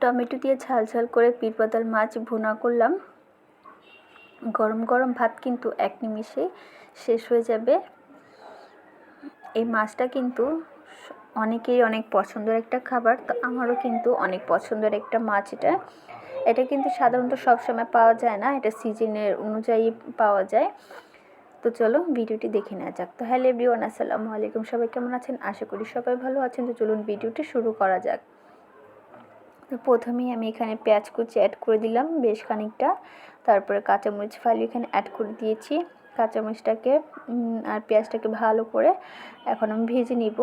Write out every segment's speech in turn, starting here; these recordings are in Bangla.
টমেটো দিয়ে ঝাল ঝাল করে পিরপাতাল মাছ ভুনা করলাম। গরম গরম ভাত কিন্তু এক নিমিষেই শেষ হয়ে যাবে। এই মাছটা কিন্তু অনেকেই অনেক পছন্দের একটা খাবার, তো আমারও কিন্তু অনেক পছন্দের একটা মাছ এটা। এটা কিন্তু সাধারণত সবসময় পাওয়া যায় না, এটা সিজনের অনুযায়ী পাওয়া যায়। তো চলো ভিডিওটি দেখে নেওয়া যাক। তো হ্যালো এভরিওয়ান, আসসালামু আলাইকুম। সবাই কেমন আছেন? আশা করি সবাই ভালো আছেন। তো চলুন ভিডিওটি শুরু করা যাক। তো প্রথমেই আমি এখানে পেঁয়াজ কুচি অ্যাড করে দিলাম বেশ খানিকটা। তারপরে কাঁচামরিচ ফালি এখানে অ্যাড করে দিয়েছি। কাঁচামরিচটাকে আর পেঁয়াজটাকে ভালো করে এখন আমি ভেজে নিব।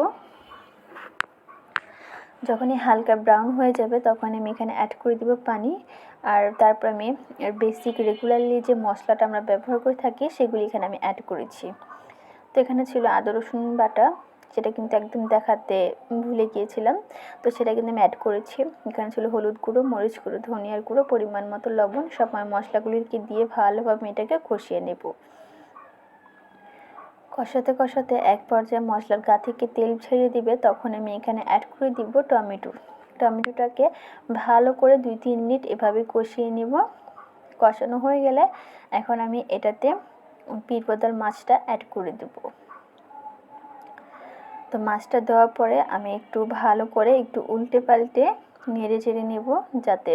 যখনই হালকা ব্রাউন হয়ে যাবে তখন আমি এখানে অ্যাড করে দিব পানি। আর তারপর আমি বেসিক রেগুলারলি যে মশলাটা আমরা ব্যবহার করে থাকি সেগুলি এখানে আমি অ্যাড করেছি। তো এখানে ছিল আদা, রসুন বাটা। সেটা কিন্তু একদম দেখাতে ভুলে গিয়েছিলাম। তো সেটা কিন্তু আমি অ্যাড করেছি। এখানে ছিল হলুদ গুঁড়ো, মরিচ গুঁড়ো, ধনিয়ার গুঁড়ো, পরিমাণ মতো লবণ, সব মশলাগুলিকে দিয়ে ভালোভাবে এটাকে কষিয়ে নেব। কষাতে কষাতে এক পর্যায়ে মশলার গা থেকে তেল ছেড়ে দিবে, তখন আমি এখানে অ্যাড করে দিব টমেটো। টমেটোটাকে ভালো করে দুই তিন মিনিট এভাবে কষিয়ে নিব। কষানো হয়ে গেলে এখন আমি এটাতে পিরপদাল মাছটা অ্যাড করে দেব। তো মাছটা দেওয়ার পরে আমি একটু ভালো করে একটু উল্টে পাল্টে নেড়ে চেড়ে নেব যাতে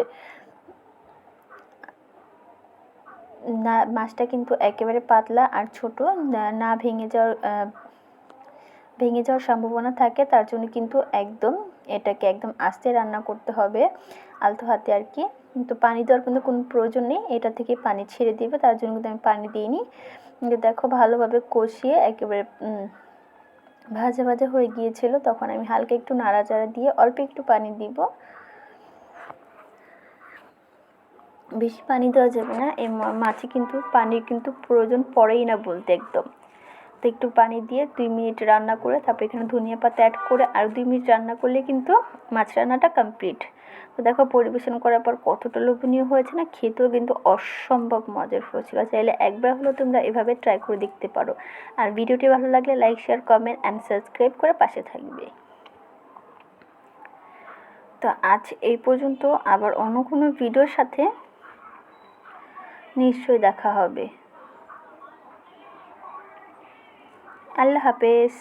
না, মাছটা কিন্তু একেবারে পাতলা আর ছোট, না ভেঙে যাওয়ার ভেঙে যাওয়ার সম্ভাবনা থাকে, তার জন্য কিন্তু একদম এটাকে একদম আস্তে রান্না করতে হবে আলতো হাতে আর কি। কিন্তু পানি দেওয়ার কিন্তু কোনো প্রয়োজন নেই, এটা থেকে পানি ছেড়ে দিবে, তার জন্য কিন্তু আমি পানি দিইনি। কিন্তু দেখো ভালোভাবে কষিয়ে একেবারে ভাজা ভাজা হয়ে গিয়েছিল, তখন আমি হালকা একটু নাড়াচাড়া দিয়ে অল্প একটু পানি দিব। বেশি পানি দেওয়া যাবে না এই মাছে কিন্তু পানির কিন্তু প্রয়োজন পড়েই না বলতে একদম। তো একটু পানি দিয়ে দুই মিনিট রান্না করে তারপর এখানে ধনিয়া পাতা অ্যাড করে আর দুই মিনিট রান্না করলে কিন্তু মাছ রান্নাটা কমপ্লিট তো দেখো পরিবেশন করার পর কতটা লোভনীয় হয়েছে না? খেতেও কিন্তু অসম্ভব মজার হয়েছিল। চাইলে একবার হলেও তোমরা এভাবে ট্রাই করে দেখতে পারো। আর ভিডিওটি ভালো লাগলে like share comment and subscribe করে পাশে থাকবে। তো আজ এই পর্যন্ত আবার অন্য কোনো ভিডিওর সাথে নিশ্চয়ই দেখা হবে। আল্লাহ হাফেজ।